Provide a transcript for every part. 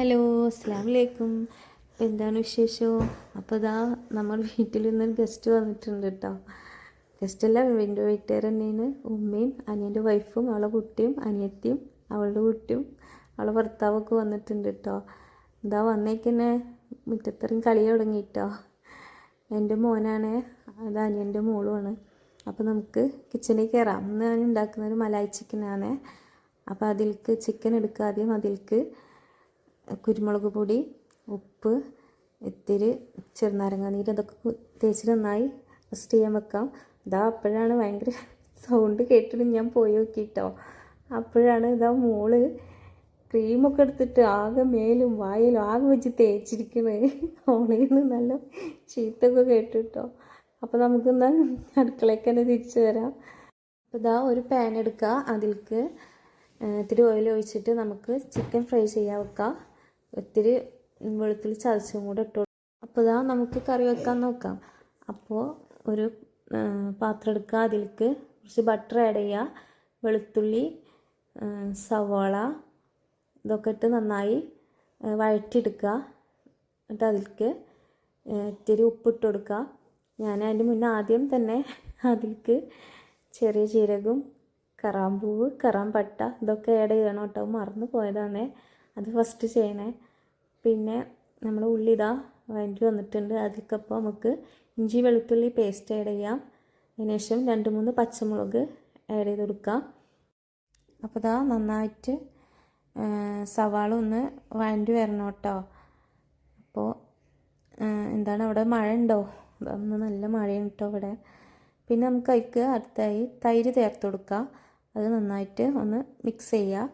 Hello അസ്സാം വലൈക്കും എന്താണ് വിശേഷം? അപ്പോൾ ഇതാ നമ്മൾ വീട്ടിൽ നിന്നൊരു ഗസ്റ്റ് വന്നിട്ടുണ്ട് കേട്ടോ ഗസ്റ്റ് അല്ല എന്റെ വീട്ടുകാർ തന്നെയാണ്. ഉമ്മയും അനിയന്റെ വൈഫും അവളെ കുട്ടിയും അനിയത്തിയും അവളുടെ കുട്ടിയും അവളെ ഭർത്താവൊക്കെ വന്നിട്ടുണ്ട് കേട്ടോ ഇതാ വന്നേക്കന്നെ മുറ്റത്തറും കളി തുടങ്ങി കേട്ടോ എന്റെ മോനാണ് അത് അനിയന്റെ മോളുമാണ്. അപ്പോൾ നമുക്ക് കിച്ചണിൽ കയറാം ഇന്ന് ഞാൻ ഉണ്ടാക്കുന്നത് മലായി ചിക്കനാണ് അപ്പോൾ അതിൽക്ക് ചിക്കൻ എടുക്കുക. ആദ്യം അതിലേക്ക് കുരുമുളക് പൊടി ഉപ്പ് ഇത്തിരി ചെറുനാരങ്ങ നീര് അതൊക്കെ തേച്ച് നന്നായി റെസ്റ്റ് ചെയ്യാൻ വെക്കാം. ഇതാ അപ്പോഴാണ് ഭയങ്കര സൗണ്ട് കേട്ടിട്ട് ഞാൻ പോയി നോക്കിയിട്ടോ അപ്പോഴാണ് ഇതാ മോൾ ക്രീമൊക്കെ എടുത്തിട്ട് ആകെ മേലും വായലും ആകെ വെച്ച് തേച്ചിരിക്കണേ. അവളിൽ നിന്ന് നല്ല ചീത്തൊക്കെ കേട്ടിട്ടോ. അപ്പോൾ നമുക്കെന്നാ അടുക്കളയ്ക്ക് തന്നെ തിരിച്ചു വരാം. അപ്പോൾ ഇതാ ഒരു പാൻ എടുക്കുക അതിലേക്ക് ഇത്തിരി ഓയിൽ ഒഴിച്ചിട്ട് നമുക്ക് ചിക്കൻ ഫ്രൈ ചെയ്യാൻ വെക്കാം. ഇത്തിരി വെളുത്തുള്ളി ചതച്ചും കൂടെ ഇട്ടു അപ്പോൾ ഇതാ നമുക്ക് കറി വെക്കാൻ നോക്കാം. അപ്പോൾ ഒരു പാത്രം എടുക്കുക അതിലേക്ക് കുറച്ച് ബട്ടർ ആഡ് ചെയ്യുക വെളുത്തുള്ളി സവാള ഇതൊക്കെ ഇട്ട് നന്നായി വഴറ്റിയെടുക്കുക എന്നിട്ട് അതിലേക്ക് ഇത്തിരി ഉപ്പിട്ട് കൊടുക്കുക ഞാൻ അതിന്റെ മുന്നേ ആദ്യം തന്നെ അതിലേക്ക് ചെറിയ ജീരകവും കറാമ്പൂവ് കറാമ്പട്ട ഇതൊക്കെ ആഡ് ചെയ്യണം കേട്ടോ. മറന്നു പോയതാണ്. അത് ഫസ്റ്റ് ചെയ്യണേ. പിന്നെ നമ്മൾ ഉള്ളി ഇതാ വഴറ്റി വന്നിട്ടുണ്ട് അതിലേക്കപ്പോൾ നമുക്ക് ഇഞ്ചി വെളുത്തുള്ളി പേസ്റ്റ് ആഡ് ചെയ്യാം. അതിന് ശേഷം രണ്ട് മൂന്ന് പച്ചമുളക് ആഡ് ചെയ്ത് കൊടുക്കാം. അപ്പോൾ ഇതാ നന്നായിട്ട് സവാള ഒന്ന് വഴറ്റി വരണം കേട്ടോ. അപ്പോൾ എന്താണ് അവിടെ മഴ ഉണ്ടോ? ഒന്ന് നല്ല മഴയുണ്ട് കേട്ടോ ഇവിടെ. പിന്നെ നമുക്ക് അതിക്ക് അടുത്തായി തൈര് ചേർത്ത് കൊടുക്കാം. അത് നന്നായിട്ട് ഒന്ന് മിക്സ് ചെയ്യുക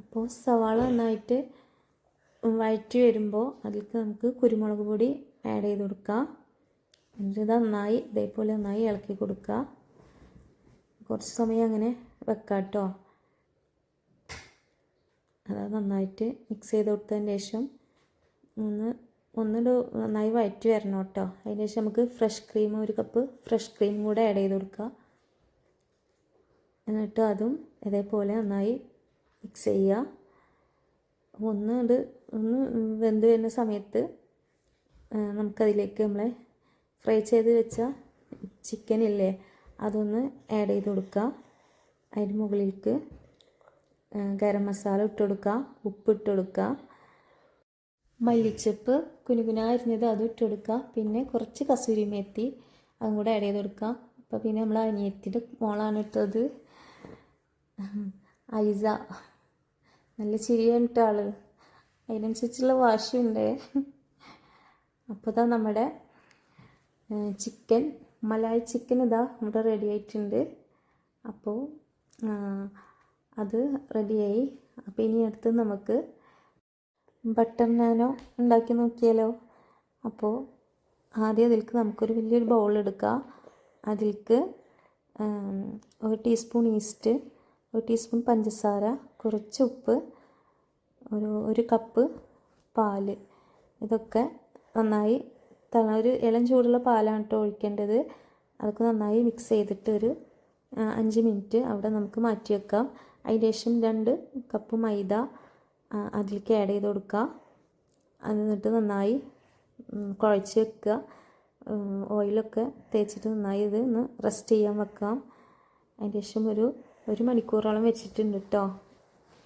അപ്പോൾ സവാള നന്നായിട്ട് വഴറ്റി വരുമ്പോൾ അതിലേക്ക് നമുക്ക് കുരുമുളക് പൊടി ആഡ് ചെയ്ത് കൊടുക്കാം എന്നിട്ട് നന്നായി ഇതേപോലെ നന്നായി ഇളക്കി കൊടുക്കുക. കുറച്ച് സമയം അങ്ങനെ വെക്കാം കേട്ടോ അത് നന്നായിട്ട് മിക്സ് ചെയ്ത് കൊടുത്തതിന് ശേഷം ഒന്ന് ഒന്നിട്ട് നന്നായി വഴറ്റി വരണം കേട്ടോ. അതിന് ശേഷം നമുക്ക് ഫ്രഷ് ക്രീം ഒരു കപ്പ് ഫ്രഷ് ക്രീം കൂടെ ആഡ് ചെയ്ത് കൊടുക്കുക. എന്നിട്ട് അതും ഇതേപോലെ നന്നായി മിക്സ് ചെയ്യുക. ഒന്ന് അത് ഒന്ന് വെന്ത് വരുന്ന സമയത്ത് നമുക്കതിലേക്ക് നമ്മളെ ഫ്രൈ ചെയ്ത് വെച്ച ചിക്കൻ ഇല്ലേ അതൊന്ന് ആഡ് ചെയ്ത് കൊടുക്കുക. അതിന് മുകളിലേക്ക് ഗരം മസാല ഇട്ട് കൊടുക്കുക ഉപ്പ് ഇട്ട് കൊടുക്കുക. മല്ലിച്ചപ്പ് കുനുകുന അരിഞ്ഞത് അതും ഇട്ട് കൊടുക്കുക. പിന്നെ കുറച്ച് കസൂരി മേത്തി അതും കൂടെ ആഡ് ചെയ്ത് കൊടുക്കുക. അപ്പോൾ പിന്നെ നമ്മൾ അനിയത്തിന്റെ മോളാണ് ഇട്ടത്. ഐസ. നല്ല ചിരിയാണ് കേട്ടോ ആൾ. അതിനനുസരിച്ചുള്ള വാശിയുണ്ട്. അപ്പോൾ ഇതാ നമ്മുടെ ചിക്കൻ മലായി ചിക്കൻ ഇതാ ഇവിടെ റെഡി ആയിട്ടുണ്ട്. അപ്പോൾ അത് റെഡിയായി അപ്പോൾ ഇനി അടുത്ത് നമുക്ക് ബട്ടർ നാനോ ഉണ്ടാക്കി നോക്കിയാലോ? അപ്പോൾ ആദ്യം അതിലേക്ക് നമുക്കൊരു വലിയൊരു ബൗൾ എടുക്കുക അതിലേക്ക് ഒരു ടീസ്പൂൺ ഈസ്റ്റ് ഒരു ടീസ്പൂൺ പഞ്ചസാര കുറച്ച് ഉപ്പ് ഒരു ഒരു കപ്പ് പാൽ. ഇതൊക്കെ നന്നായി തള ഒരു ഇളം ചൂടുള്ള പാലാണ് കേട്ടോ ഒഴിക്കേണ്ടത്. അതൊക്കെ നന്നായി മിക്സ് ചെയ്തിട്ട് ഒരു അഞ്ച് മിനിറ്റ് അവിടെ നമുക്ക് മാറ്റി വെക്കാം. അതിന് ശേഷം രണ്ട് കപ്പ് മൈദ അതിലേക്ക് ആഡ് ചെയ്ത് കൊടുക്കുക. എന്നിട്ട് നന്നായി കുഴച്ച് വെക്കുക. ഓയിലൊക്കെ തേച്ചിട്ട് നന്നായി ഇത് ഒന്ന് റെസ്റ്റ് ചെയ്യാൻ വെക്കാം. അതിന് ശേഷം ഒരു ഒരു മണിക്കൂറോളം വെച്ചിട്ടുണ്ട് കേട്ടോ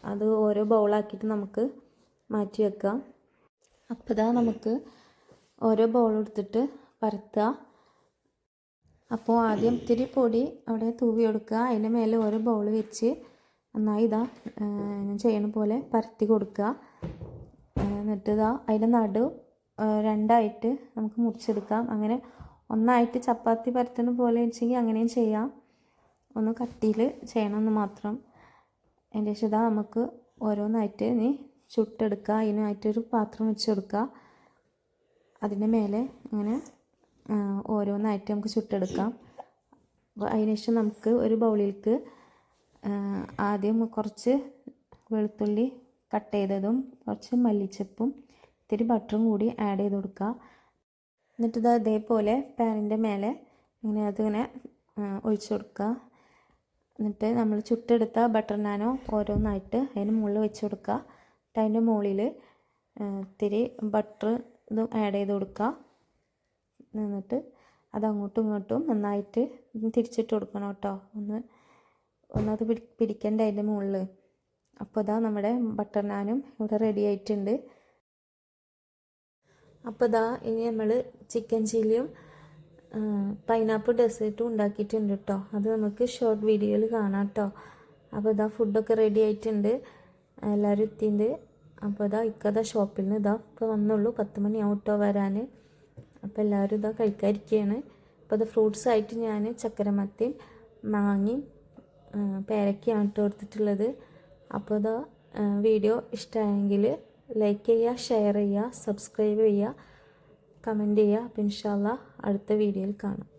അത് ഓരോ ബൗളാക്കിയിട്ട് നമുക്ക് മാറ്റി വെക്കാം. അപ്പോൾ ഇതാ നമുക്ക് ഓരോ ബൗൾ എടുത്തിട്ട് പരത്തുക. അപ്പോൾ ആദ്യം ഇത്തിരി പൊടി അവിടെ തൂവി കൊടുക്കുക. അതിന്റെ മേലെ ഓരോ ബൗൾ വെച്ച് നന്നായി ഇതാ ഞാൻ ചെയ്യണ പോലെ പരത്തി കൊടുക്കുക. എന്നിട്ട് ഇതാ അതിന്റെ നടു രണ്ടായിട്ട് നമുക്ക് മുറിച്ചെടുക്കാം. അങ്ങനെ ഒന്നായിട്ട് ചപ്പാത്തി പരത്തുന്ന പോലെ വെച്ചെങ്കിൽ അങ്ങനെയും ചെയ്യാം. ഒന്ന് കട്ടിയിൽ ചെയ്യണമെന്ന് മാത്രം. അതിന്റെ ശേഷം ഇതാ നമുക്ക് ഓരോന്നായിട്ട് ഇനി ചുട്ടെടുക്കുക. അതിനായിട്ടൊരു പാത്രം വെച്ച് കൊടുക്കുക അതിന്റെ മേലെ അങ്ങനെ ആ, ഓരോന്നായിട്ട് നമുക്ക് ചുട്ടെടുക്കാം. അതിനുശേഷം അതിന് ശേഷം നമുക്ക് ഒരു ബൗളിലേക്ക് ആദ്യം കുറച്ച് വെളുത്തുള്ളി കട്ട് ചെയ്തതും കുറച്ച് മല്ലിച്ചപ്പും ഇത്തിരി ബട്ടറും കൂടി ആഡ് ചെയ്ത് കൊടുക്കുക. എന്നിട്ട് ഇത് അതേപോലെ പാനിന്റെ മേലെ ഇങ്ങനെ അതിങ്ങനെ ഒഴിച്ചു കൊടുക്കുക. എന്നിട്ട് നമ്മൾ ചുട്ടെടുത്ത ബട്ടർ നാനോ ഓരോന്നായിട്ട് അതിന് മുകളിൽ വെച്ച് കൊടുക്കുക. എന്നിട്ട് അതിന്റെ മുകളിൽ ഇത്തിരി ബട്ടർ ഇതും ആഡ് ചെയ്ത് കൊടുക്കുക. എന്നിട്ട് അത് അങ്ങോട്ടും ഇങ്ങോട്ടും നന്നായിട്ട് തിരിച്ചിട്ട് കൊടുക്കണം കേട്ടോ. ഒന്ന് ഒന്നത് പിടി പിടിക്കണ്ട അതിന്റെ മുകളിൽ. അപ്പോൾ ഇതാ നമ്മുടെ ബട്ടർ നാനും ഇവിടെ റെഡി ആയിട്ടുണ്ട്. അപ്പോൾ ഇതാ ഇനി നമ്മൾ ചിക്കൻ ചില്ലിയും പൈനാപ്പിൾ ഡെസേർട്ടും ഉണ്ടാക്കിയിട്ടുണ്ട് കേട്ടോ അത് നമുക്ക് ഷോർട്ട് വീഡിയോയിൽ കാണാം കേട്ടോ അപ്പോൾ ഇതാ ഫുഡൊക്കെ റെഡി ആയിട്ടുണ്ട്. എല്ലാവരും എത്തിയിട്ടുണ്ട് അപ്പോൾ ഇതാ ഇക്കതാ ഷോപ്പിൽ നിന്ന് ഇതാ ഇപ്പോൾ വന്നുള്ളൂ. പത്ത് മണിയാവും കേട്ടോ വരാൻ അപ്പോൾ എല്ലാവരും ഇതാ കഴിക്കാതിരിക്കുകയാണ് അപ്പോൾ ഇത് ഫ്രൂട്ട്സ് ആയിട്ട് ഞാൻ ചക്കരമത്തിയും മാങ്ങയും പേരക്കയാണ് കേട്ടോ എടുത്തിട്ടുള്ളത്. അപ്പോൾ ഇതാ വീഡിയോ ഇഷ്ടമായെങ്കിൽ ലൈക്ക് ചെയ്യുക ഷെയർ ചെയ്യുക സബ്സ്ക്രൈബ് ചെയ്യുക. കമന്റ് ചെയ്യുക. അപ്പം ഇൻഷാല്ല അടുത്ത വീഡിയോയിൽ കാണാം.